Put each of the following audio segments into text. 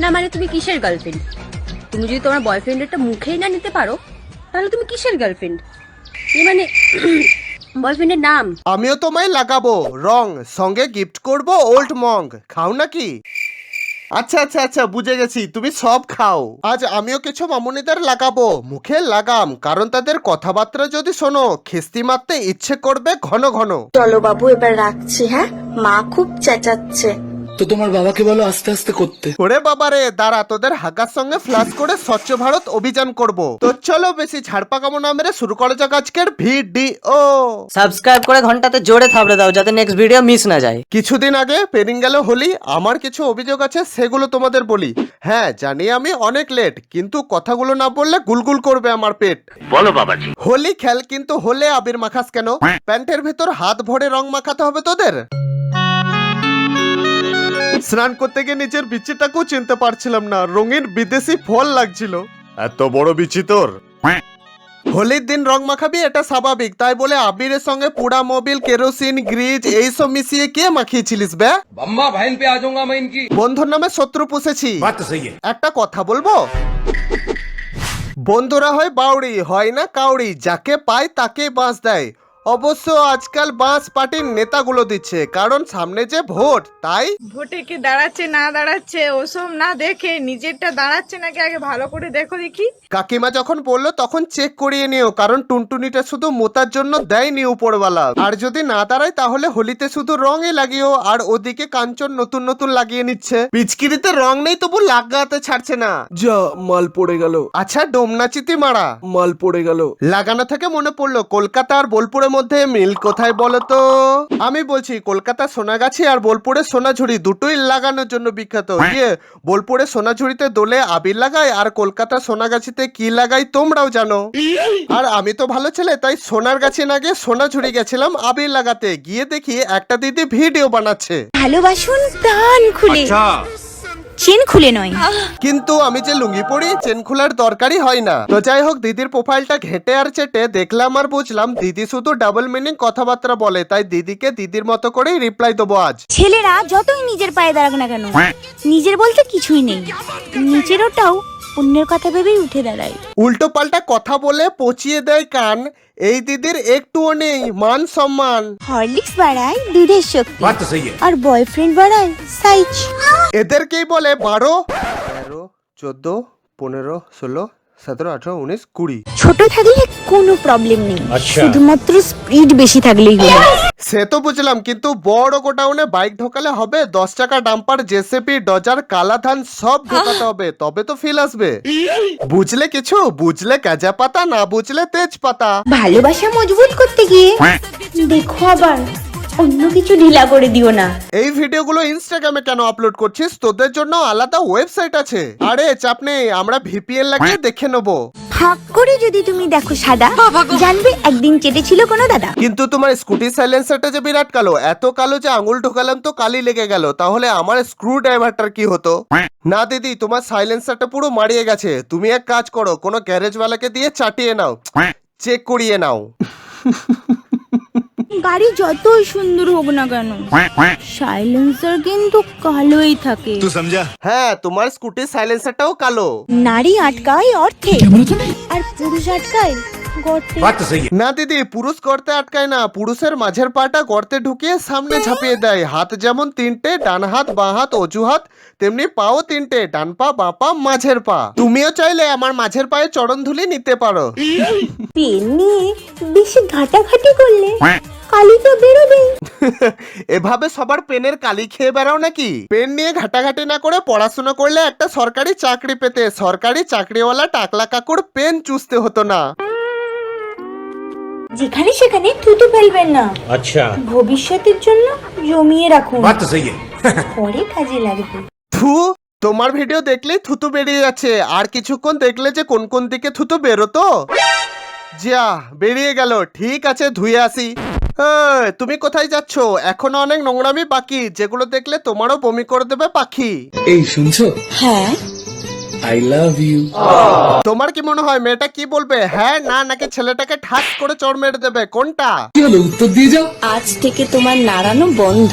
না মানে তুমি কিসের গার্লফ্রেন্ড তুমি যদি তোমার বয়ফ্রেন্ডেরটা মুখেই না নিতে পারো তাহলে তুমি কিসের গার্লফ্রেন্ড এ মানে বয়ফ্রেন্ডের নাম? আমিও তোমায় লাগাবো রং সঙ্গে গিফট করব ওল্ড মং খাও নাকি? আচ্ছা আচ্ছা আচ্ছা বুঝে গেছি তুমি সব খাও। আজ আমিও কিছু মামুনিদের লাগাবো মুখে লাগাম কারণ তাদের কথাবার্তা যদি শোনো খিস্তি মারতে ইচ্ছে করবে ঘন ঘন। চলো বাবু এবার রাখছি হ্যাঁ? মা খুব চেঁচাচ্ছে। তো তোমার বাবাকে বলো আস্তে আস্তে করতে। ওরে বাবা রে দাঁড়া তোদের হাকার সঙ্গে ফ্লাশ করে স্বচ্ছ ভারত অভিযান করব। তো চলো বেশি ঝাড়পা কামনা মেরে শুরু করা যাক আজকের ভিডিও। সাবস্ক্রাইব করে ঘন্টাতে জোরে থাবড়ে দাও যাতে নেক্সট ভিডিও মিস না যায়। কিছুদিন আগে পেরিং গেল হোলি আমার কিছু অভিযোগ আছে সেগুলো তোমাদের বলি। হ্যাঁ জানি আমি অনেক লেট কিন্তু কথাগুলো না বললে গুলগুল করবে আমার পেট। বলো বাবাজি। হোলি খেল কিন্তু হলে আবির মাখাস কেন? প্যান্টের ভেতর হাত ভরে রং মাখাতে হবে তোদের? স্নান করতে গিয়ে নিজের বিচিটাকেও চিনতে পারছিলাম না। রঙিন বিদেশি ফল লাগছিল। এত বড় বিচি তোর? হোলির দিন রং মাখাবি এটা স্বাভাবিক। তাই বলে আবিরের সঙ্গে পুরা মোবিল কেরোসিন গ্রিজ এইসব মিশিয়ে কে মাখিয়েছিলিস বে? বাম্মা পে মাইন কি? বন্ধুর নামে শত্রু পুষেছি। একটা কথা বলব? বন্ধুরা হয় বাউড়ি হয় না কাউড়ি যাকে পায় তাকে বাঁশ দেয়। অবশ্য আজকাল বাঁশ পার্টির নেতাগুলো দিচ্ছে কারণ সামনে যে ভোট তাই? ভোটে কে দাঁড়াচ্ছে না দাঁড়াচ্ছে ওসব না দেখে নিজেরটা দাঁড়াচ্ছে নাকি আগে ভালো করে দেখো দেখি। কাকিমা যখন বলল তখন চেক করিয়ে নিও কারণ টুনটুনিটা শুধু মোতার জন্য দেয়নি উপরওয়ালা। আর যদি না দাঁড়ায় তাহলে হোলিতে শুধু রঙই লাগিও আর ওদিকে কাঞ্চন নতুন নতুন লাগিয়ে নিচ্ছে। পিচকিরিতে রং নেই তবু লাগাতে ছাড়ছে না। যা মাল পড়ে গেল। আচ্ছা ডোমনাচিতি মারা মাল পড়ে গেল। লাগানো থেকে মনে পড়ল কলকাতা আর বোলপুরের মধ্যে মিল কোথায় বলো তো আমি বলছি কলকাতা সোনাগাছি আর বোলপুরের সোনাঝুরি দুটোই লাগানোর জন্য বিখ্যাত। ইয়ে বোলপুরে সোনাঝুরিতে দোলে আবির লাগায় আর কলকাতা সোনাগাছিতে কি লাগাই তোমরাও জানো। আর আমি তো ভালো ছেলে তাই সোনার গাছে না গিয়ে সোনাঝুরি গেছিলাম আবির লাগাতে। গিয়ে দেখি একটা দিদি ভিডিও বানাচ্ছে। ভালোবাসুন প্রাণ খুলে। চেন খুলে নয়। কিন্তু আমি যে লুঙ্গি পরি চেন খোলার দরকারই হয় না। তো যাই হোক দিদির প্রোফাইলটা ঘেটে আর চেটে দেখলাম আর বুঝলাম দিদি শুধু ডাবল মিনিং কথাবার্তা বলে। তাই দিদিকে দিদির মতো করেই রিপ্লাই দেবো আজ। ছেলেরা যতই নিজের পায়ে দাঁড়াক না কেন নিজের বলতে কিছুই নেই। নিজের ওটাও অন্যের কথা ভেবেই উঠে দাঁড়ায় উল্টো পাল্টা কথা বলে পচিয়ে দেয় কান এই দিদির একটুও নেই মান সম্মান হরলিক্স বাড়ায় দুধের শক্তি बात तो सही है আর বয়ফ্রেন্ড বাড়ায় সাইজ এদেরকেই বলে বারো তেরো চোদ্দ পনেরো ষোলো সতেরো আঠারো উনিশ কুড়ি ছোট থাকলে কোনো প্রবলেম নেই শুধুমাত্র স্পিড বেশি থাকলেই হলো সে তো বুঝলাম কিন্তু বড় গোডাউনে বাইক ঢোকালে হবে দশ টাকা ডাম্পার জেসিপি ডজার কালাধান সব ঢোকাতে হবে তবে তো ফিল আসবে। বুঝলে কিছু? বুঝলে কাজা পাতা না বুঝলে তেজ পাতা ভালোবাসা মজবুত করতে গিয়ে দেখো আবার অন্য কিছু ঢিলা করে দিও না। এই ভিডিওগুলো ইনস্টাগ্রামে কেন আপলোড করছিস? তোদের জন্য আলাদা ওয়েবসাইট আছে। আরে চাপ নেই আমরা ভিপিএন লাগিয়ে দেখে নেব। ফাঁক করে যদি তুমি দেখো সাদা জানবে একদিন চেটেছিল কোনো দাদা। কিন্তু তোমার স্কুটি সাইলেন্সারটা যে বিরাট কালো এত কালো যে আঙুল ঢোকালাম তো কালি লেগে গেল তাহলে আমার স্ক্রু ড্রাইভারটার কি হতো? না দিদি তোমার সাইলেন্সারটা পুরো মারিয়ে গেছে তুমি এক কাজ করো কোনো গ্যারেজওয়ালাকে দিয়ে চাটিয়ে নাও চেক করিয়ে নাও। গাড়ি যতই সুন্দর হোক না কেন সাইলেন্সার কিন্তু কালোই থাকে। হ্যাঁ তোমার স্কুটির সাইলেন্সারটাও কালো। নারী আটকায় অর্থে আর পুরুষ আটকায় না দিদি পুরুষ গর্তে আটকায় না পুরুষের মাঝের পাটা গর্তে ঢুকিয়ে সামনে ঝাঁপিয়ে দেয়। হাত যেমন তিনটে ডান হাত বাঁ হাত অজুহাত তেমনি পাও তিনটে ডান পা বাঁ পা মাঝের পা। তুমিও চাইলে আমার মাঝের পায়ে চরণ ধুলি নিতে পারো। বেশি ঘাটাঘাটি করলে কালি তো বেরোবেই এভাবে সবার পেনের কালি খেয়ে বেড়াও নাকি পেন নিয়ে ঘাটাঘাটি না করে পড়াশোনা করলে একটা সরকারি চাকরি পেতে সরকারি চাকরিওয়ালা টাকলা কাকুর পেন চুষতে হতো না যেখানে সেখানে থুতু ফেলবেন না अच्छा ভবিষ্যতের জন্য জমিয়ে রাখুন बात तो सही है পরে কাজে লাগবে থু তোমার ভিডিও দেখলেই থুতু বেরিয়ে যাচ্ছে আর কিছুক্ষণ দেখলে যে কোন কোন দিকে থুতু বেরোতো যা বেরিয়ে গেল ঠিক আছে ধুয়ে আসি এই, তুমি কোথায় যাচ্ছ এখনো অনেক নোংরামি বাকি যেগুলো দেখলে তোমারও বমি করে দেবে পাখি এই শুনছো হ্যাঁ আই লাভ ইউ তোমার কি মনে হয় মেয়েটা কি বলবে হ্যাঁ না নাকি ছেলেটাকে ঠাস করে চড় মেরে দেবে কোনটা কি হলো উত্তর দিয়ে যাও আজ থেকে তোমার নাড়ানো বন্ধ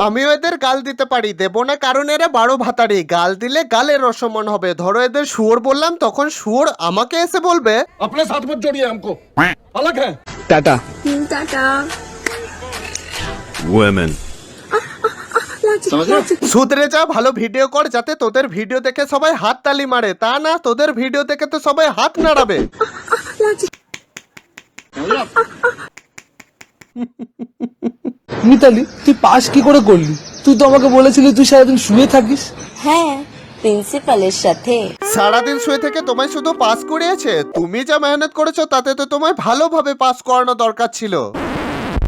আমিও এদের গাল দিতে পারি দেবো না কারণ এরা বারো ভাতারি গাল দিলে গালের রসমন হবে ধরো এদের শুয়োর বললাম তখন শুয়োর আমাকে এসে বলবে अपने साथ मत जोड़िए हमको अलग है टाटा টাটা। Women. সুদরে যা ভালো ভিডিও কর যাতে তোদের ভিডিও দেখে সবাই হাত তালি মারে। তা না তোদের ভিডিও দেখে তো সবাই হাত নাড়াবে। মিতালি তুই পাস কি করে করলি? তুই তো আমাকে বলেছিলি তুই সারাদিন শুয়ে থাকিস। হ্যাঁ প্রিন্সিপালের সাথে। সারাদিন শুয়ে থেকে তোমায় শুধু পাস করিয়েছে? তুমি যা মেহনত করেছ তাতে তো তোমায় ভালোভাবে পাস করানো দরকার ছিল।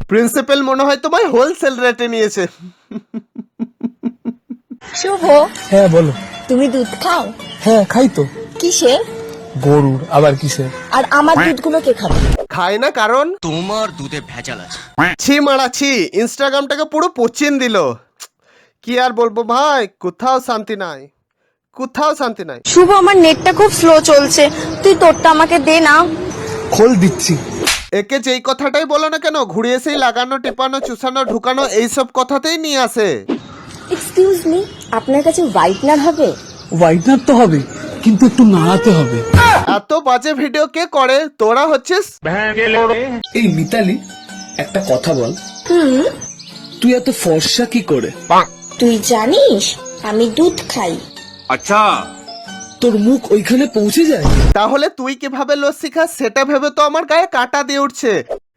প্রিন্সিপাল মনে হয় তোমায় হোলসেল রেটে নিয়েছে। শুভ। হ্যাঁ বলো। তুমি দুধ খাও? হ্যাঁ খাই তো। কিসে? গরুর আবার কিসের? আর আমার দুধগুলো কে খাবে? খায় না কারণ? তোমার দুধে ভেজাল আছে। ছি মারা ছি। ইনস্টাগ্রামটাকে পুরো পচিন দিল। কি আর বলব ভাই? কোথাও শান্তি নাই। কোথাও শান্তি নাই। শুভ আমার নেটটা খুব স্লো চলছে। তুই তোরটা আমাকে দে না। খোল দিচ্ছি। একে যেই কথাটাই বলো না কেন ঘুরিয়ে সেই লাগানো টিপানো চুষানো ঢুকানো এইসব কথাতেই নিয়ে আসে। এক্সকিউজ মি আপনার কাছে হোয়াইটনার হবে? হোয়াইটনার তো হবে কিন্তু একটু নাড়াতে হবে। এত বাজে ভিডিও কে করে? তোরা হচ্ছিস? এই মিতালি একটা কথা বল। তুই এত ফর্সা কি করে? তুই জানিস আমি দুধ খাই। তোর মুখ ওইখানে পৌঁছে যায়? তাহলে তুই কীভাবে লস্যি খাস সেটা ভেবে তো আমার গায়ে কাটা দিয়ে উঠছে।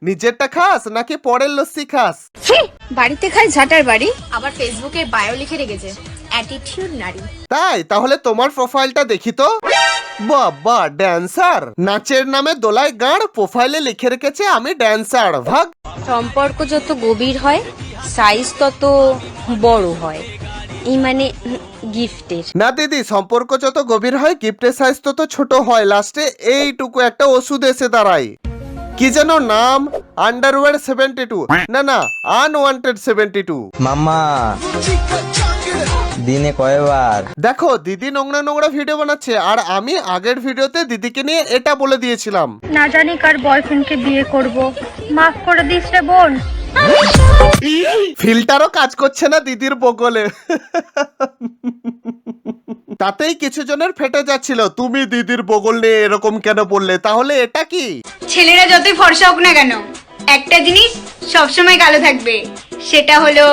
নিজেরটা খাস নাকি পরের লস্যি খাস? বাড়িতে খাই ঝাটার বাড়ি আবার ফেসবুকে বায়ো লিখে রেখেছে অ্যাটিটিউড নারী। তাই? তাহলে তোমার প্রোফাইলটা দেখি তো। বাবা ড্যান্সার নাচের নামে দোলায় গাঁড় প্রোফাইলে লিখে রেখেছে আমি ড্যান্সার ভাগ। সম্পর্ক যত গভীর হয় সাইজ তত বড় হয়। এই মানে গিফটের। না দিদি সম্পর্ক যত গভীর হয় গিফটের সাইজ তত ছোট হয়। লাস্টে এইটুকু একটা ওষুধ এসে দাঁড়ায়। কি যেন নাম? আন্ডারওয়্যার সেভেন্টি টু না না আনওয়ান্টেড সেভেন্টি টু মাম্মা দিনে কয়বার? দেখো দিদি নোংরা নোংরা ভিডিও বানাচ্ছে আর আমি আগের ভিডিওতে দিদিকে নিয়ে এটা বলে দিয়েছিলাম। না জানি কার বয়ফ্রেন্ডকে বিয়ে করব। মাফ করে দিস রে বোন। ফিল্টারও কাজ করছে না দিদির বগলে। তাতেই কিছু জনের ফেটে যাচ্ছিল। তুমি দিদির বগল নিয়ে এরকম কেন বললে? তাহলে এটা কি? ছেলেরা যতই ফর্সা হোক না কেন একটা জিনিস সবসময় কালো থাকবে। সেটা হলো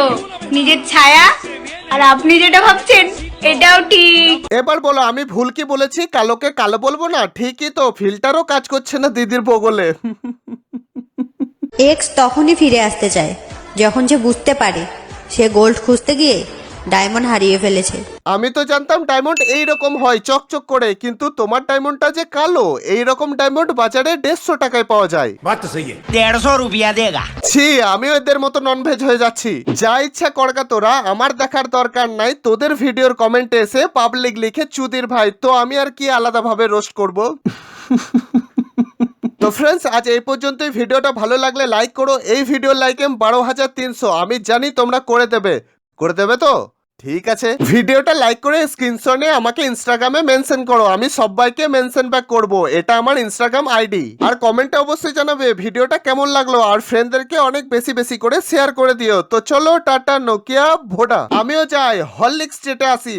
নিজের ছায়া। আর আপনি যেটা ভাবছেন এটাও ঠিক। এবার বলো আমি ভুল কি বলেছি? কালোকে কালো বলব না? ঠিকই তো ফিল্টারও কাজ করছে না দিদির বগলে। এক্স তখনই ফিরে আসতে চায় যখন সে বুঝতে পারে সে গোল্ড খুঁজতে গিয়ে ডায়মন্ড হারিয়ে ফেলেছে। আমি তো জানতাম ডায়মন্ড এই রকম হয় চকচক করে কিন্তু তোমার ডায়মন্ডটা যে কালো এই রকম ডায়মন্ড বাজারে দেড়শো টাকায় পাওয়া যায়। দেড়শো রুপিয়া দেগা। ছি আমিও এদের মতো ননভেজ হয়ে যাচ্ছি। যা ইচ্ছা করগা তোরা আমার দেখার দরকার নাই তোদের ভিডিওর কমেন্টে এসে পাবলিক লিখে চুদির ভাই তো আমি আর কি আলাদাভাবে রোস্ট করব? তো ফ্রেন্ডস আজ এই পর্যন্তই। ভিডিওটা ভালো লাগলে লাইক করো। এই ভিডিও লাইক এম বারো হাজার তিনশো। আমি জানি তোমরা করে দেবে। করে দেবে তো? ঠিক আছে। ভিডিওটা লাইক করে স্ক্রিনশট নিয়ে আমাকে ইনস্টাগ্রামে মেনশন করো। আমি সবাইকে মেনশন ব্যাক করব। এটা আমার ইনস্টাগ্রাম আইডি আর কমেন্টে অবশ্যই জানাবে ভিডিওটা কেমন লাগল। আর ফ্রেন্ডদেরকে অনেক বেশি বেশি করে শেয়ার করে দিও। তো চলো টাটা, নোকিয়া, ভোডা। আমিও যাই। হরলিক্স স্টেটে আসি।